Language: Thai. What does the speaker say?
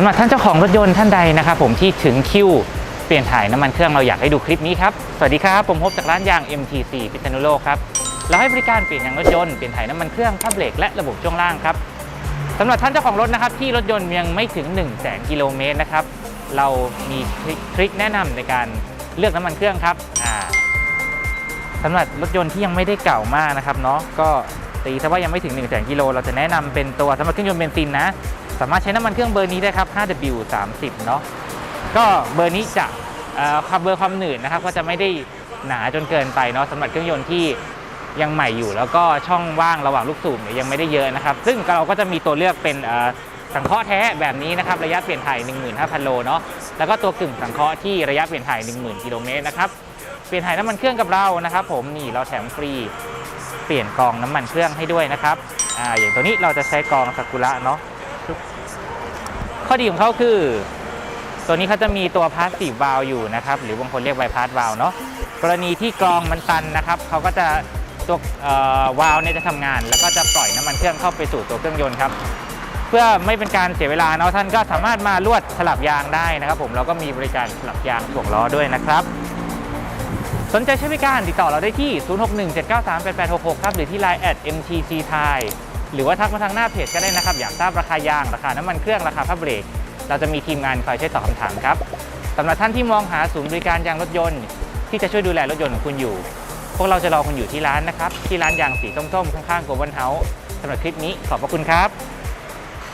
สำหรับท่านเจ้าของรถยนต์ท่านใดนะครับผมที่ถึงคิวเปลี่ยนถ่ายน้ำมันเครื่องเราอยากให้ดูคลิปนี้ครับ สวัสดีครับ ผมพบจากร้านยาง MTC พิษณุโลกครับ เราให้บริการเปลี่ยนยางรถยนต์ เปลี่ยนถ่ายน้ำมันเครื่องผ้าเบรกและระบบช่วงล่างครับสำหรับท่านเจ้าของรถนะครับที่รถยนต์ยังไม่ถึง 1 0 0 0 0แกิโลเมตรนะครับ เรามีทริคแนะนำในการเลือกน้ำมันเครื่องครับอ่าสำหรับรถยนต์ที่ยังไม่ได้เก่ามากนะครับเนาะก็ตีซะว่ายังไม่ถึง 1 0 0 0 0 0กิโลเราจะแนะนำเป็นตัวสำหรับเครื่องยนต์เบนซินนะ สามารถใช้น้ำมันเครื่องเบอร์นี้ได้ครับ 5W30 เนาะก็เบอร์นี้จะเอ่อความเบอร์ความหนืดนะครับก็จะไม่ได้หนาจนเกินไปเนาะสำหรับเครื่องยนต์ที่ยังใหม่อยู่ แล้วก็ช่องว่างระหว่างลูกสูบยังไม่ได้เยอะนะครับ ซึ่งเราก็จะมีตัวเลือกเป็นสังเคราะห์แท้แบบนี้นะครับระยะเปลี่ยนถ่าย 15,000 โลเนาะแล้วก็ตัวกึ่งสังเคราะห์ที่ระยะเปลี่ยนถ่าย 10,000 กิโลเมตรนะครับเปลี่ยนถ่ายน้ำมันเครื่องกับเรานะครับ ผมนี่เราแถมฟรีเปลี่ยนกองน้ำมันเครื่องให้ด้วยนะครับออย่างตัวนี้เราจะใช้กองซากุระเนาะ ข้อดีของเขาคือ ตัวนี้เขาจะมีตัวพาสซีฟวาลอยู่นะครับ หรือบางคนเรียกไบพาสวาลเนาะกรณีที่กรองมันตันนะครับเขาก็จะตัววาลเนี่ยจะทำงาน แล้วก็จะปล่อยน้ำมันเครื่องเข้าไปสู่ตัวเครื่องยนต์ครับ เพื่อไม่เป็นการเสียเวลาเนาะท่านก็สามารถมาลวดสลับยางได้นะครับผมเราก็มีบริการสลับยางถ่วงล้อด้วยนะครับ สนใจใช้บริการติดต่อเราได้ที่ 0617938866 ครับหรือที่ Line at mtc thai หรือว่าทักมาทางหน้าเพจก็ได้นะครับ อยากทราบราคายาง ราคาน้ำมันเครื่องราคาผ้าเบรก เราจะมีทีมงานคอยช่วยตอบคำถามครับสำหรับท่านที่มองหาศูนย์บริการยางรถยนต์ ที่จะช่วยดูแลรถยนต์ของคุณอยู่ พวกเราจะรอคุณอยู่ที่ร้านนะครับ ที่ร้านยางสีส้มๆข้างๆโกลบอลเฮาส์สำหรับคลิปนี้ขอบพระคุณครับ